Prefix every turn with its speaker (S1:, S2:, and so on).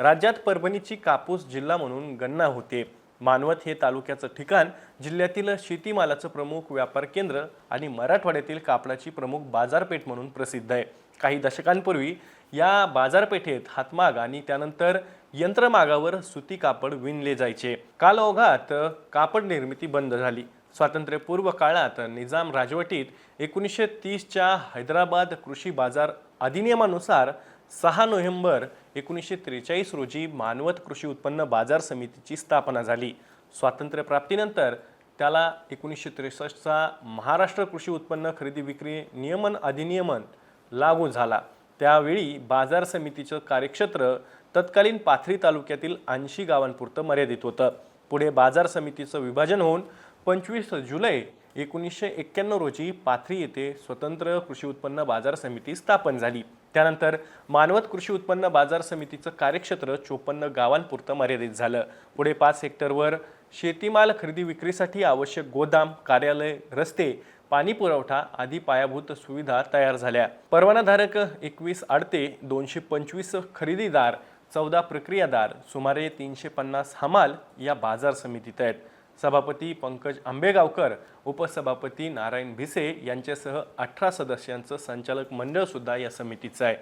S1: राज्यात परभणीची कापूस जिल्हा म्हणून गणना होते. मानवत हे तालुक्याचं ठिकाण जिल्ह्यातील शेतीमालाचं प्रमुख व्यापार केंद्र आणि मराठवाड्यातील कापडाची प्रमुख बाजारपेठ म्हणून प्रसिद्ध आहे. काही दशकांपूर्वी या बाजारपेठेत हातमाग आणि त्यानंतर यंत्रमागावर सुती कापड विणले जायचे. काल ओघात कापड निर्मिती बंद झाली. स्वातंत्र्यपूर्व काळात निजाम राजवटीत एकोणीसशे तीसच्या हैदराबाद कृषी बाजार अधिनियमानुसार सहा नोव्हेंबर एकोणीसशे त्रेचाळीस रोजी मानवत कृषी उत्पन्न बाजार समितीची स्थापना झाली. स्वातंत्र्यप्राप्तीनंतर त्याला एकोणीसशे त्रेसष्टचा महाराष्ट्र कृषी उत्पन्न खरेदी विक्री नियमन अधिनियमन लागू झाला. त्यावेळी बाजार समितीचं कार्यक्षेत्र तत्कालीन पाथरी तालुक्यातील ऐंशी गावांपुरतं मर्यादित होतं. पुढे बाजार समितीचं विभाजन होऊन पंचवीस जुलै एकोणीसशे एक्क्याण्णव रोजी पाथरी येथे स्वतंत्र कृषी उत्पन्न बाजार समिती स्थापन झाली. त्यानंतर मानवत कृषी उत्पन्न बाजार समितीचं कार्यक्षेत्र चोपन्न गावांपुरतं मर्यादित झालं. पुढे पाच हेक्टरवर शेतीमाल खरेदी विक्रीसाठी आवश्यक गोदाम कार्यालय रस्ते पाणी पुरवठा आदी पायाभूत सुविधा तयार झाल्या. परवानाधारक एकवीस आडते दोनशे पंचवीस खरेदीदार चौदा प्रक्रियादार सुमारे तीनशे पन्नास हमाल या बाजार समितीत आहेत. सभापती पंकज आंबेगावकर उपसभापती नारायण भिसे यांच्यासह अठरा सदस्यांचं संचालक मंडळसुद्धा या समितीचं आहे.